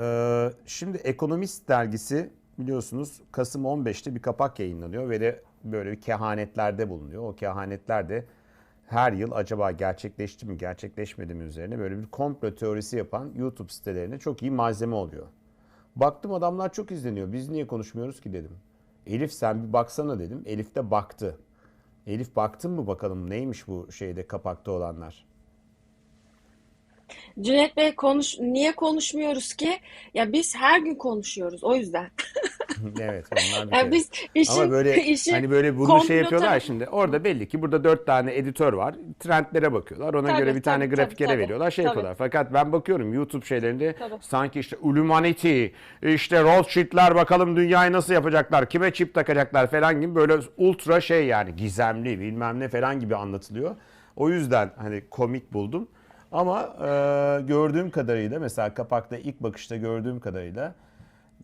Ee, şimdi Ekonomist dergisi biliyorsunuz Kasım 15'te bir kapak yayınlanıyor ve de böyle bir kehanetlerde bulunuyor. O kehanetler de her yıl acaba gerçekleşti mi gerçekleşmedi mi üzerine böyle bir komplo teorisi yapan YouTube sitelerine çok iyi malzeme oluyor. Baktım adamlar çok izleniyor. Biz niye konuşmuyoruz ki dedim. Elif sen bir baksana dedim. Elif de baktı. Elif baktın mı bakalım neymiş bu şeyde kapakta olanlar? Cüneyt Bey konuş niye konuşmuyoruz ki? Ya biz her gün konuşuyoruz o yüzden. Evet onlar bir Ya kere. biz Ama işin böyle işin hani böyle bunu komplo şey yapıyorlar şimdi. Orada belli ki burada dört tane editör var. Trendlere bakıyorlar. Ona göre tabii bir tane tabii tabii grafikere tabii veriyorlar. Şey tabii yapıyorlar. Fakat ben bakıyorum YouTube şeylerinde tabii. sanki işte Illuminati, işte Rothschild'ler bakalım dünyayı nasıl yapacaklar, kime çip takacaklar falan gibi böyle ultra şey yani gizemli bilmem ne falan gibi anlatılıyor. O yüzden hani komik buldum. Ama e, gördüğüm kadarıyla mesela kapakta ilk bakışta gördüğüm kadarıyla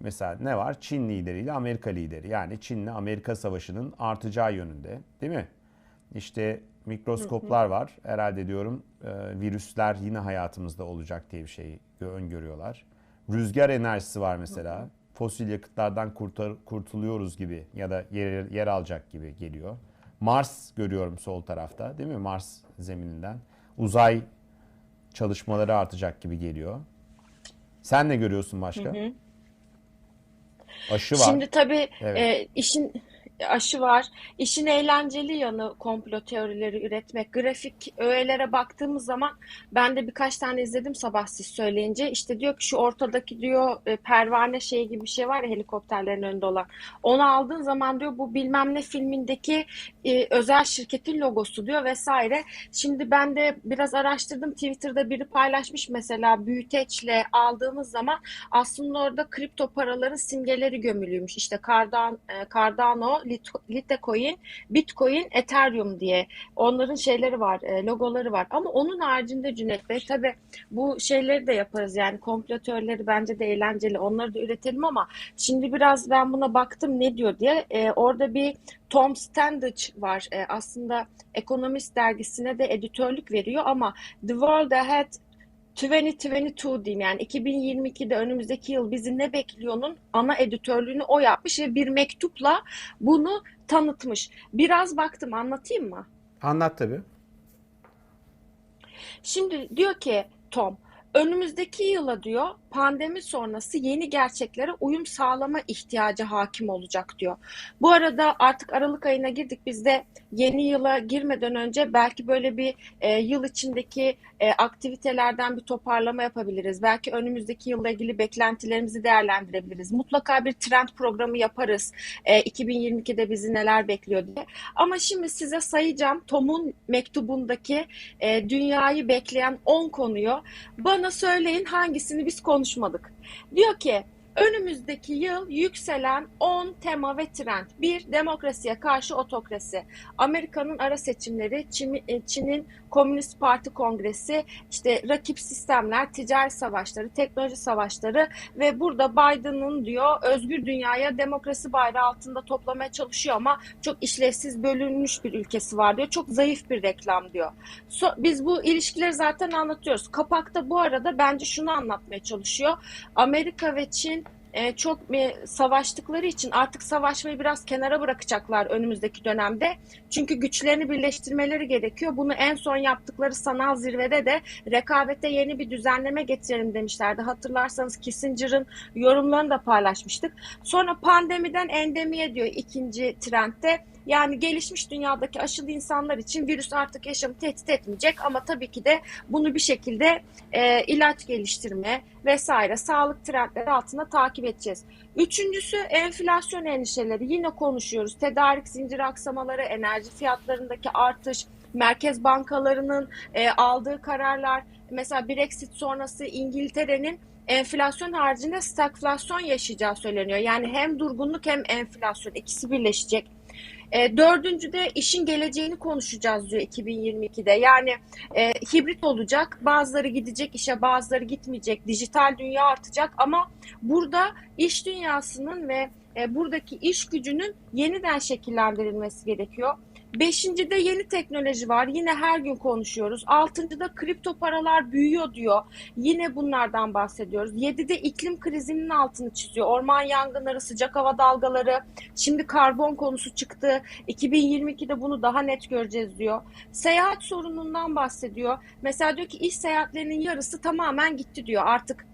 Mesela ne var? Çin lideriyle Amerika lideri. Yani Çin'le Amerika savaşının artacağı yönünde. Değil mi? İşte mikroskoplar var. Herhalde diyorum e, virüsler yine hayatımızda olacak diye bir şey öngörüyorlar. Rüzgar enerjisi var mesela. Fosil yakıtlardan kurtar, kurtuluyoruz gibi ya da yer, yer alacak gibi geliyor. Mars görüyorum sol tarafta değil mi? Mars zemininden. Uzay çalışmaları artacak gibi geliyor. Sen ne görüyorsun başka? Aşı var. Şimdi tabii Evet. e, işin aşı var. İşin eğlenceli yanı komplo teorileri üretmek. Grafik öğelere baktığımız zaman ben de birkaç tane izledim sabah siz söyleyince. İşte diyor ki şu ortadaki diyor e, pervane şey gibi bir şey var ya helikopterlerin önünde olan. Onu aldığın zaman diyor bu bilmem ne filmindeki e, özel şirketin logosu diyor vesaire. Şimdi ben de biraz araştırdım. Twitter'da biri paylaşmış mesela büyüteçle aldığımız zaman aslında orada kripto paraların simgeleri gömülüymüş. İşte Cardano, e, Cardano, Litecoin, Bitcoin, Ethereum diye onların şeyleri var, e, logoları var. Ama onun haricinde Cüneyt Bey tabii bu şeyleri de yaparız yani komplo teorileri bence de eğlenceli. Onları da üretelim ama şimdi biraz ben buna baktım ne diyor diye. E, orada bir Tom Standage var. E, aslında Economist dergisine de editörlük veriyor ama The World Ahead 2022 diyeyim yani 2022'de önümüzdeki yıl bizi ne bekliyor'nun ana editörlüğünü o yapmış ve bir mektupla bunu tanıtmış. Biraz baktım anlatayım mı? Anlat tabii. Şimdi diyor ki Tom, önümüzdeki yıla diyor pandemi sonrası yeni gerçeklere uyum sağlama ihtiyacı hakim olacak diyor. Bu arada artık Aralık ayına girdik. Biz de yeni yıla girmeden önce belki böyle bir e, yıl içindeki e, aktivitelerden bir toparlama yapabiliriz. Belki önümüzdeki yılla ilgili beklentilerimizi değerlendirebiliriz. Mutlaka bir trend programı yaparız. E, 2022'de bizi neler bekliyor diye. Ama şimdi size sayacağım Tom'un mektubundaki e, dünyayı bekleyen 10 konuyu. Bana söyleyin hangisini biz konuşmadık. Diyor ki önümüzdeki yıl yükselen 10 tema ve trend. 1. Demokrasiye karşı otokrasi. Amerika'nın ara seçimleri, e, Çin'in Komünist Parti Kongresi, işte rakip sistemler, ticari savaşları, teknoloji savaşları ve burada Biden'ın diyor özgür dünyaya demokrasi bayrağı altında toplamaya çalışıyor ama çok işlevsiz bölünmüş bir ülkesi var diyor. Çok zayıf bir reklam diyor. So- biz bu ilişkileri zaten anlatıyoruz. Kapakta bu arada bence şunu anlatmaya çalışıyor. Amerika ve Çin e, çok savaştıkları için artık savaşmayı biraz kenara bırakacaklar önümüzdeki dönemde. Çünkü güçlerini birleştirmeleri gerekiyor. Bunu en son yaptıkları sanal zirvede de rekabette yeni bir düzenleme getirelim demişlerdi. Hatırlarsanız Kissinger'ın yorumlarını da paylaşmıştık. Sonra pandemiden endemiye diyor ikinci trendte. Yani gelişmiş dünyadaki aşılı insanlar için virüs artık yaşamı tehdit etmeyecek ama tabii ki de bunu bir şekilde e, ilaç geliştirme vesaire sağlık trendleri altında takip edeceğiz. Üçüncüsü enflasyon endişeleri. Yine konuşuyoruz. Tedarik zinciri aksamaları, enerji fiyatlarındaki artış, merkez bankalarının e, aldığı kararlar. Mesela Brexit sonrası İngiltere'nin enflasyon haricinde stagflasyon yaşayacağı söyleniyor. Yani hem durgunluk hem enflasyon ikisi birleşecek. E, dördüncü de işin geleceğini konuşacağız diyor 2022'de. Yani e, hibrit olacak. Bazıları gidecek işe, bazıları gitmeyecek. Dijital dünya artacak ama burada iş dünyasının ve e, buradaki iş gücünün yeniden şekillendirilmesi gerekiyor. Beşincide yeni teknoloji var. Yine her gün konuşuyoruz. Altıncıda kripto paralar büyüyor diyor. Yine bunlardan bahsediyoruz. Yedide iklim krizinin altını çiziyor. Orman yangınları, sıcak hava dalgaları. Şimdi karbon konusu çıktı. 2022'de bunu daha net göreceğiz diyor. Seyahat sorunundan bahsediyor. Mesela diyor ki iş seyahatlerinin yarısı tamamen gitti diyor. Artık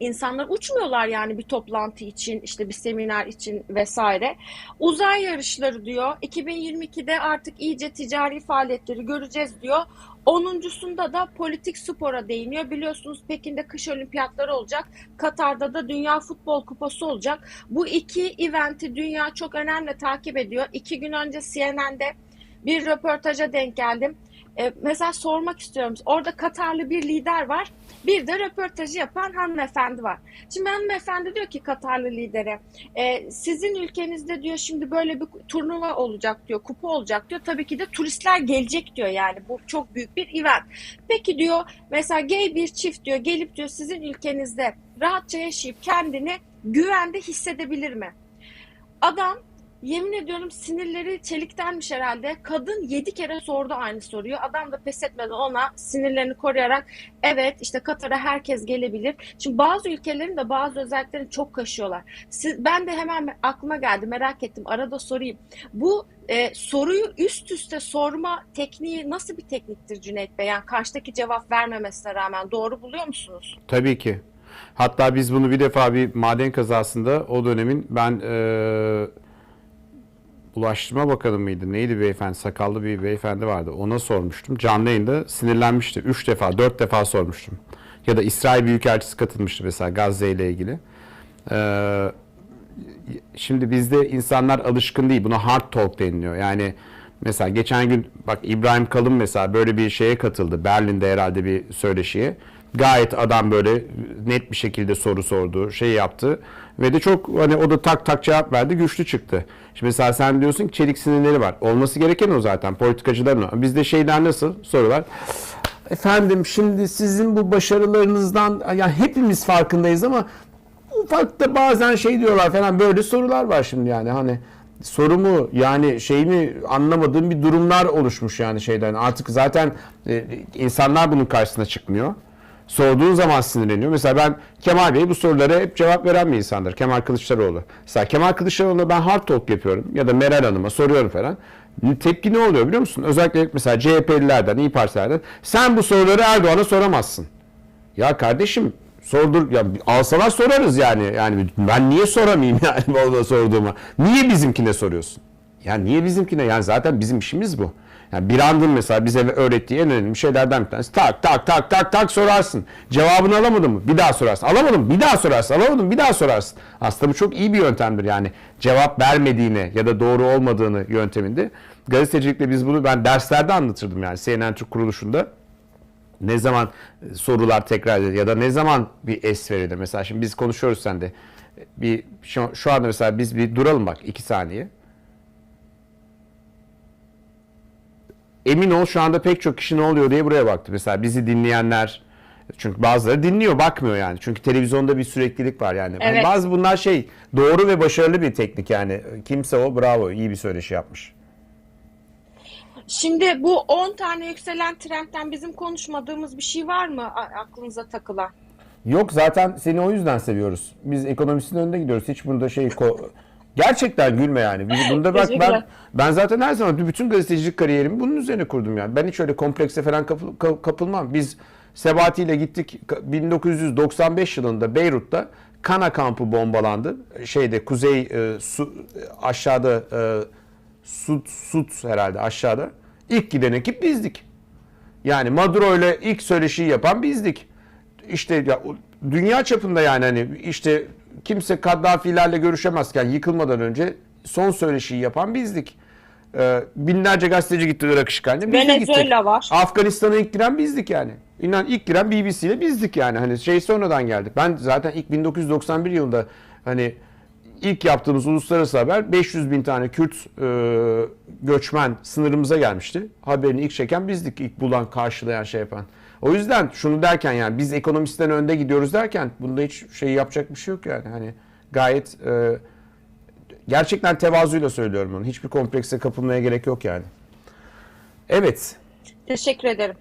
insanlar uçmuyorlar yani bir toplantı için, işte bir seminer için vesaire. Uzay yarışları diyor. 2022'de artık iyice ticari faaliyetleri göreceğiz diyor. Onuncusunda da politik spora değiniyor. Biliyorsunuz Pekin'de kış olimpiyatları olacak. Katar'da da Dünya Futbol Kupası olacak. Bu iki eventi dünya çok önemli takip ediyor. İki gün önce CNN'de bir röportaja denk geldim. E, mesela sormak istiyorum. Orada Katarlı bir lider var. Bir de röportajı yapan hanımefendi var. Şimdi hanımefendi diyor ki Katarlı lidere e, sizin ülkenizde diyor şimdi böyle bir turnuva olacak diyor, kupa olacak diyor. Tabii ki de turistler gelecek diyor yani bu çok büyük bir event. Peki diyor mesela gay bir çift diyor gelip diyor sizin ülkenizde rahatça yaşayıp kendini güvende hissedebilir mi? Adam Yemin ediyorum sinirleri çeliktenmiş herhalde. Kadın yedi kere sordu aynı soruyu. Adam da pes etmeden ona sinirlerini koruyarak evet işte Katar'a herkes gelebilir. Şimdi bazı ülkelerin de bazı özelliklerini çok kaşıyorlar. Siz, ben de hemen aklıma geldi merak ettim arada sorayım. Bu e, soruyu üst üste sorma tekniği nasıl bir tekniktir Cüneyt Bey? Yani karşıdaki cevap vermemesine rağmen doğru buluyor musunuz? Tabii ki. Hatta biz bunu bir defa bir maden kazasında o dönemin ben e, Ulaştırma Bakanı mıydı? Neydi beyefendi? Sakallı bir beyefendi vardı. Ona sormuştum. Canlı yayında sinirlenmişti. Üç defa, dört defa sormuştum. Ya da İsrail Büyükelçisi katılmıştı mesela Gazze ile ilgili. Ee, şimdi bizde insanlar alışkın değil. Buna hard talk deniliyor. Yani mesela geçen gün bak İbrahim Kalın mesela böyle bir şeye katıldı. Berlin'de herhalde bir söyleşiye. Gayet adam böyle net bir şekilde soru sordu, şey yaptı ve de çok hani o da tak tak cevap verdi, güçlü çıktı. Şimdi mesela sen diyorsun ki çelik sinirleri var. Olması gereken o zaten politikacıların o. Bizde şeyler nasıl sorular? Efendim şimdi sizin bu başarılarınızdan yani hepimiz farkındayız ama ufak da bazen şey diyorlar falan böyle sorular var şimdi yani hani sorumu yani şeyimi anlamadığım bir durumlar oluşmuş yani şeyden. Artık zaten e, insanlar bunun karşısına çıkmıyor. Sorduğun zaman sinirleniyor. Mesela ben Kemal Bey bu sorulara hep cevap veren bir insandır. Kemal Kılıçdaroğlu. Mesela Kemal Kılıçdaroğlu'na ben hard talk yapıyorum ya da Meral Hanım'a soruyorum falan. Tepki ne oluyor biliyor musun? Özellikle mesela CHP'lilerden, İYİ Partilerden sen bu soruları Erdoğan'a soramazsın. Ya kardeşim sordur ya alsalar sorarız yani. Yani ben niye soramayayım yani orada sorduğuma? Niye bizimkine soruyorsun? Yani niye bizimkine? Yani zaten bizim işimiz bu. Yani bir andın mesela bize öğrettiği en önemli şeylerden bir tanesi. Tak tak tak tak tak sorarsın. Cevabını alamadın mı? Bir daha sorarsın. Alamadım bir daha sorarsın. Alamadım bir daha sorarsın. Aslında bu çok iyi bir yöntemdir yani. Cevap vermediğini ya da doğru olmadığını yönteminde. Gazetecilikte biz bunu ben derslerde anlatırdım yani CNN Türk kuruluşunda ne zaman sorular tekrar edilir ya da ne zaman bir es verilir. Mesela şimdi biz konuşuyoruz sende. Bir şu, şu anda mesela biz bir duralım bak iki saniye. Emin ol şu anda pek çok kişi ne oluyor diye buraya baktı. Mesela bizi dinleyenler çünkü bazıları dinliyor bakmıyor yani. Çünkü televizyonda bir süreklilik var yani. Evet. Bazı bunlar şey doğru ve başarılı bir teknik yani. Kimse o bravo iyi bir söyleşi yapmış. Şimdi bu 10 tane yükselen trendten bizim konuşmadığımız bir şey var mı aklınıza takılan? Yok zaten seni o yüzden seviyoruz. Biz ekonomisinin önünde gidiyoruz. Hiç bunda şey ko- gerçekten gülme yani. Bunda bak ben ben zaten her zaman bütün gazetecilik kariyerimi bunun üzerine kurdum yani. Ben hiç öyle komplekse falan kapıl- ka- kapılmam. Biz Sebati ile gittik Ka- 1995 yılında Beyrut'ta Kana kampı bombalandı. Şeyde kuzey e, su aşağıda e, Sud Sud herhalde aşağıda. İlk giden ekip bizdik. Yani Maduro ile ilk söyleşiyi yapan bizdik. İşte ya, dünya çapında yani hani işte kimse Kaddafi'lerle görüşemezken yıkılmadan önce son söyleşiyi yapan bizdik. Ee, binlerce gazeteci gitti Irak işgaline. Venezuela var. Afganistan'a ilk giren bizdik yani. İnan ilk giren BBC ile bizdik yani. Hani şey sonradan geldik. Ben zaten ilk 1991 yılında hani ilk yaptığımız uluslararası haber 500 bin tane Kürt e, göçmen sınırımıza gelmişti. Haberini ilk çeken bizdik. ilk bulan, karşılayan, şey yapan. O yüzden şunu derken yani biz ekonomistten önde gidiyoruz derken bunda hiç şey yapacak bir şey yok yani. Hani gayet e, gerçekten tevazuyla söylüyorum onu. Hiçbir komplekse kapılmaya gerek yok yani. Evet. Teşekkür ederim.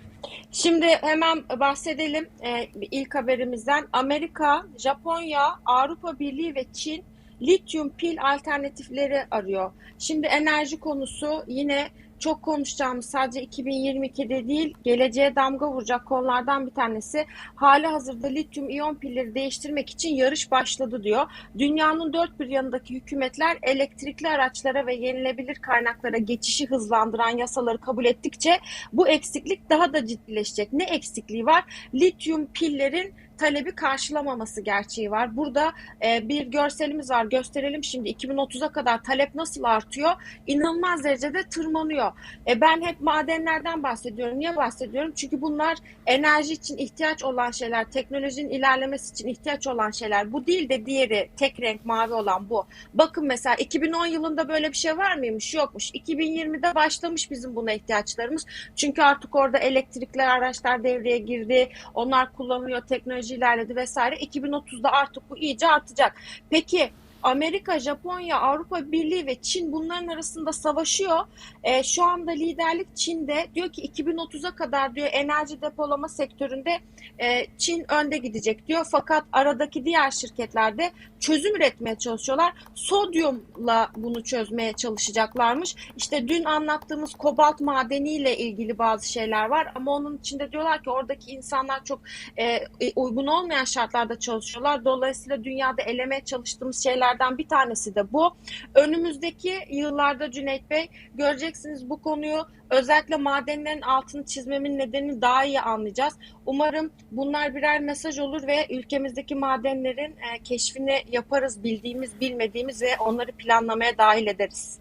Şimdi hemen bahsedelim e, ilk haberimizden. Amerika, Japonya, Avrupa Birliği ve Çin lityum pil alternatifleri arıyor. Şimdi enerji konusu yine çok konuşacağımız sadece 2022'de değil geleceğe damga vuracak konulardan bir tanesi. Hali hazırda lityum iyon pilleri değiştirmek için yarış başladı diyor. Dünyanın dört bir yanındaki hükümetler elektrikli araçlara ve yenilebilir kaynaklara geçişi hızlandıran yasaları kabul ettikçe bu eksiklik daha da ciddileşecek. Ne eksikliği var? Lityum pillerin talebi karşılamaması gerçeği var. Burada e, bir görselimiz var. Gösterelim şimdi 2030'a kadar talep nasıl artıyor? İnanılmaz derecede tırmanıyor. E, ben hep madenlerden bahsediyorum. Niye bahsediyorum? Çünkü bunlar enerji için ihtiyaç olan şeyler, teknolojinin ilerlemesi için ihtiyaç olan şeyler. Bu değil de diğeri tek renk mavi olan bu. Bakın mesela 2010 yılında böyle bir şey var mıymış? Yokmuş. 2020'de başlamış bizim buna ihtiyaçlarımız. Çünkü artık orada elektrikli araçlar devreye girdi. Onlar kullanılıyor, teknoloji ilerledi vesaire. 2030'da artık bu iyice artacak. Peki Amerika, Japonya, Avrupa Birliği ve Çin bunların arasında savaşıyor. E, şu anda liderlik Çin'de. Diyor ki 2030'a kadar diyor enerji depolama sektöründe e, Çin önde gidecek diyor. Fakat aradaki diğer şirketlerde çözüm üretmeye çalışıyorlar. Sodyumla bunu çözmeye çalışacaklarmış. İşte dün anlattığımız kobalt madeniyle ilgili bazı şeyler var ama onun içinde diyorlar ki oradaki insanlar çok e, uygun olmayan şartlarda çalışıyorlar. Dolayısıyla dünyada elemeye çalıştığımız şeylerden bir tanesi de bu. Önümüzdeki yıllarda Cüneyt Bey göreceksiniz bu konuyu özellikle madenlerin altını çizmemin nedenini daha iyi anlayacağız. Umarım bunlar birer mesaj olur ve ülkemizdeki madenlerin e, keşfini yaparız bildiğimiz bilmediğimiz ve onları planlamaya dahil ederiz.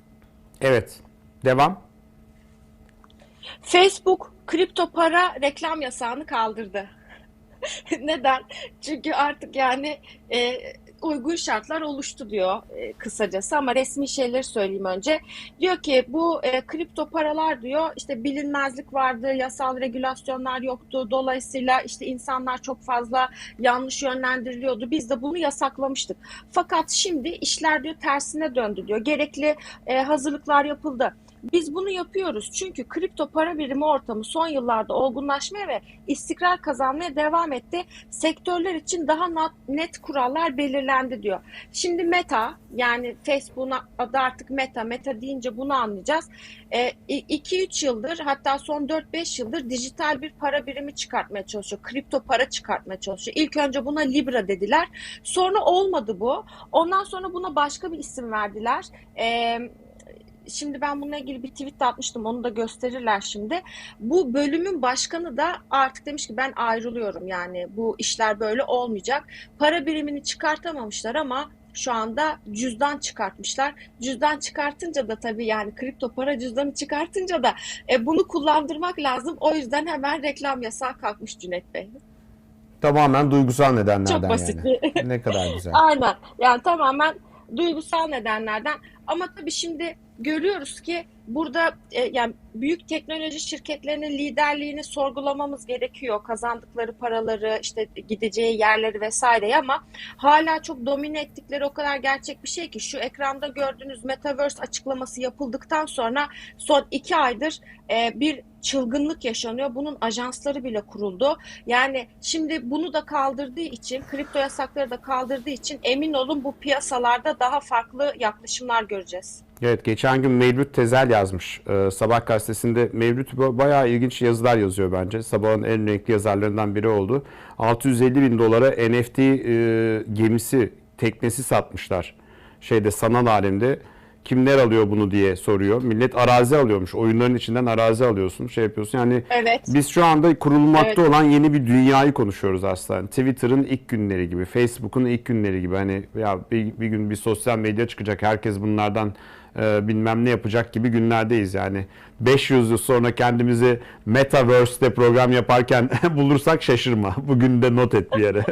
Evet. Devam. Facebook kripto para reklam yasağını kaldırdı. Neden? Çünkü artık yani e, uygun şartlar oluştu diyor e, kısacası ama resmi şeyleri söyleyeyim önce. Diyor ki bu e, kripto paralar diyor işte bilinmezlik vardı, yasal regülasyonlar yoktu. Dolayısıyla işte insanlar çok fazla yanlış yönlendiriliyordu. Biz de bunu yasaklamıştık. Fakat şimdi işler diyor tersine döndü diyor. Gerekli e, hazırlıklar yapıldı. Biz bunu yapıyoruz çünkü kripto para birimi ortamı son yıllarda olgunlaşmaya ve istikrar kazanmaya devam etti. Sektörler için daha net kurallar belirlendi diyor. Şimdi Meta yani Facebook'un adı artık Meta. Meta deyince bunu anlayacağız. 2-3 yıldır hatta son 4-5 yıldır dijital bir para birimi çıkartmaya çalışıyor. Kripto para çıkartmaya çalışıyor. İlk önce buna Libra dediler. Sonra olmadı bu. Ondan sonra buna başka bir isim verdiler. Eee Şimdi ben bununla ilgili bir tweet de atmıştım. Onu da gösterirler şimdi. Bu bölümün başkanı da artık demiş ki ben ayrılıyorum. Yani bu işler böyle olmayacak. Para birimini çıkartamamışlar ama şu anda cüzdan çıkartmışlar. Cüzdan çıkartınca da tabii yani kripto para cüzdanı çıkartınca da e, bunu kullandırmak lazım. O yüzden hemen reklam yasağı kalkmış Cüneyt Bey. Tamamen duygusal nedenlerden Çok basit yani. Ne kadar güzel. Aynen. Yani tamamen duygusal nedenlerden. Ama tabii şimdi görüyoruz ki burada e, yani büyük teknoloji şirketlerinin liderliğini sorgulamamız gerekiyor. Kazandıkları paraları, işte gideceği yerleri vesaireyi ama hala çok domine ettikleri o kadar gerçek bir şey ki şu ekranda gördüğünüz Metaverse açıklaması yapıldıktan sonra son iki aydır e, bir çılgınlık yaşanıyor. Bunun ajansları bile kuruldu. Yani şimdi bunu da kaldırdığı için, kripto yasakları da kaldırdığı için emin olun bu piyasalarda daha farklı yaklaşımlar göreceğiz. Evet geçen gün Mevlüt Tezel yazmış. Ee, Sabah gazetesinde Mevlüt ba- bayağı ilginç yazılar yazıyor bence. Sabahın en renkli yazarlarından biri oldu. 650 bin dolara NFT e, gemisi, teknesi satmışlar. Şeyde sanal alemde. Kimler alıyor bunu diye soruyor. Millet arazi alıyormuş. Oyunların içinden arazi alıyorsun. Şey yapıyorsun. Yani Evet. biz şu anda kurulmakta Evet. olan yeni bir dünyayı konuşuyoruz aslında. Twitter'ın ilk günleri gibi, Facebook'un ilk günleri gibi. Hani ya bir, bir gün bir sosyal medya çıkacak, herkes bunlardan e, bilmem ne yapacak gibi günlerdeyiz yani. 500 yıl sonra kendimizi Metaverse'de program yaparken bulursak şaşırma. Bugün de not et bir yere.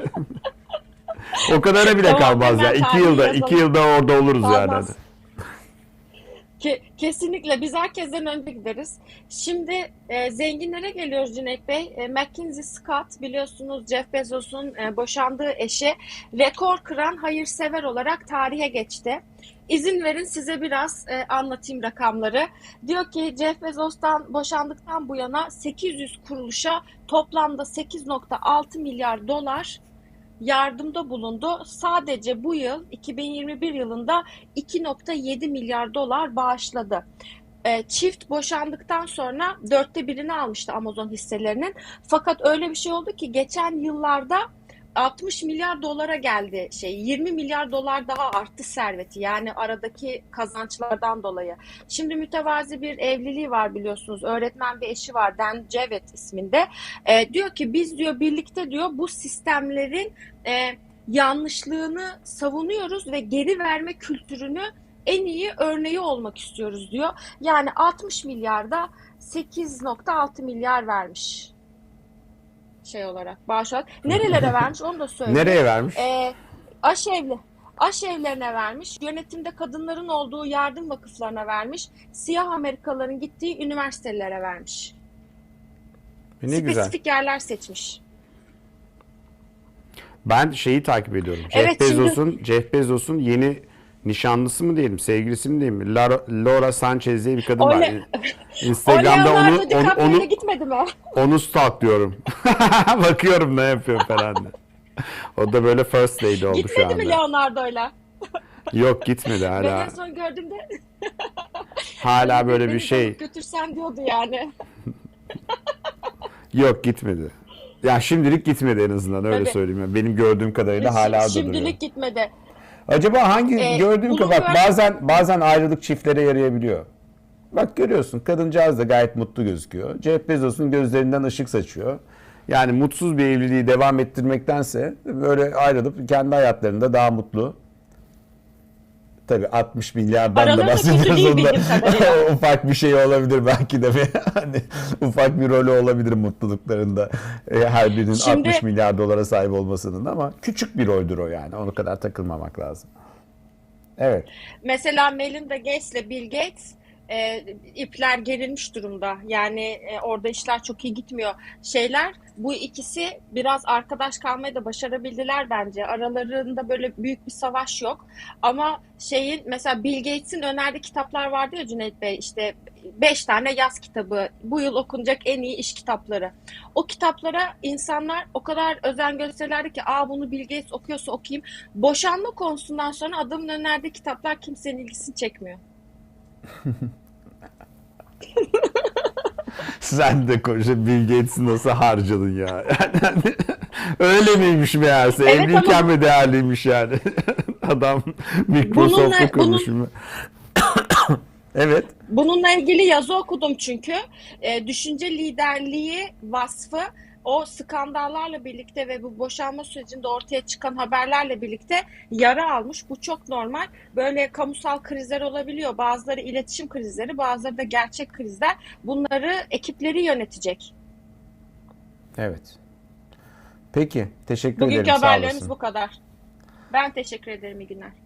o kadara bile Tamam, kalmaz ya. hemen 2 tarih yılda, yazalım. 2 yılda orada oluruz yani. Ke- kesinlikle biz herkesten önce gideriz. Şimdi e, zenginlere geliyoruz Cüneyt Bey. E, McKinsey Scott biliyorsunuz Jeff Bezos'un e, boşandığı eşi rekor kıran hayırsever olarak tarihe geçti. İzin verin size biraz e, anlatayım rakamları. Diyor ki Jeff Bezos'tan boşandıktan bu yana 800 kuruluşa toplamda 8.6 milyar dolar yardımda bulundu. Sadece bu yıl 2021 yılında 2.7 milyar dolar bağışladı. E, Çift boşandıktan sonra dörtte birini almıştı Amazon hisselerinin. Fakat öyle bir şey oldu ki geçen yıllarda 60 milyar dolara geldi şey 20 milyar dolar daha arttı serveti yani aradaki kazançlardan dolayı. Şimdi mütevazi bir evliliği var biliyorsunuz öğretmen bir eşi var Dan Cevet isminde. E, diyor ki biz diyor birlikte diyor bu sistemlerin e, yanlışlığını savunuyoruz ve geri verme kültürünü en iyi örneği olmak istiyoruz diyor. Yani 60 milyarda 8.6 milyar vermiş şey olarak bağış olarak. Nerelere vermiş onu da söyleyeyim. Nereye vermiş? Ee, aşevli. Aşevlerine vermiş. Yönetimde kadınların olduğu yardım vakıflarına vermiş. Siyah Amerikalıların gittiği üniversitelere vermiş. E, ne güzel. Spesifik yerler seçmiş. Ben şeyi takip ediyorum. Jeff Evet, şimdi- Bezos'un Jeff Bezos'un yeni nişanlısı mı diyelim, sevgilisi mi diyelim? Laura, Sanchez diye bir kadın O var. Instagram'da onu onu onu, gitmedi mi? onu stalklıyorum. Bakıyorum ne yapıyor falan. O da böyle first lady oldu şu Gitmedi mi anda. Leonardo'yla? Yok gitmedi Ben en hala. son gördüğümde Hala böyle bir şey. götürsen diyordu yani. Yok gitmedi. Ya şimdilik gitmedi en azından öyle Tabii. söyleyeyim. Benim gördüğüm kadarıyla hala da duruyor. Şimdilik gitmedi. Acaba hangi Ee, gördüğüm kadar bak bazen bazen ayrılık çiftlere yarayabiliyor. Bak görüyorsun kadıncağız da gayet mutlu gözüküyor. Jeff Bezos'un gözlerinden ışık saçıyor. Yani mutsuz bir evliliği devam ettirmektense böyle ayrılıp kendi hayatlarında daha mutlu. Tabii 60 milyardan da bahsediyoruz onda. ufak bir şey olabilir belki de hani ufak bir rolü olabilir mutluluklarında. E, Her birinin Şimdi- 60 milyar dolara sahip olmasının ama küçük bir roldür o yani. Onu kadar takılmamak lazım. Evet. Mesela Melinda Gates ile Bill Gates e, ipler gerilmiş durumda. Yani e, orada işler çok iyi gitmiyor. Şeyler bu ikisi biraz arkadaş kalmayı da başarabildiler bence. Aralarında böyle büyük bir savaş yok. Ama şeyin mesela Bill Gates'in önerdiği kitaplar vardı ya Cüneyt Bey işte beş tane yaz kitabı. Bu yıl okunacak en iyi iş kitapları. O kitaplara insanlar o kadar özen gösterirlerdi ki aa bunu Bill Gates okuyorsa okuyayım. Boşanma konusundan sonra adamın önerdiği kitaplar kimsenin ilgisini çekmiyor. Sen de koca Bill Gates'i nasıl harcadın ya? Yani öyle miymiş meğerse? Evet Evliyken ama- mi değerliymiş yani? Adam Microsoft'ta Bununla- kurmuş mu? evet. Bununla ilgili yazı okudum çünkü. E, düşünce liderliği vasfı o skandallarla birlikte ve bu boşanma sürecinde ortaya çıkan haberlerle birlikte yara almış. Bu çok normal. Böyle kamusal krizler olabiliyor. Bazıları iletişim krizleri, bazıları da gerçek krizler. Bunları ekipleri yönetecek. Evet. Peki. Teşekkür Bugünkü ederim. Sağ haberlerimiz bu kadar. Ben teşekkür ederim. İyi günler.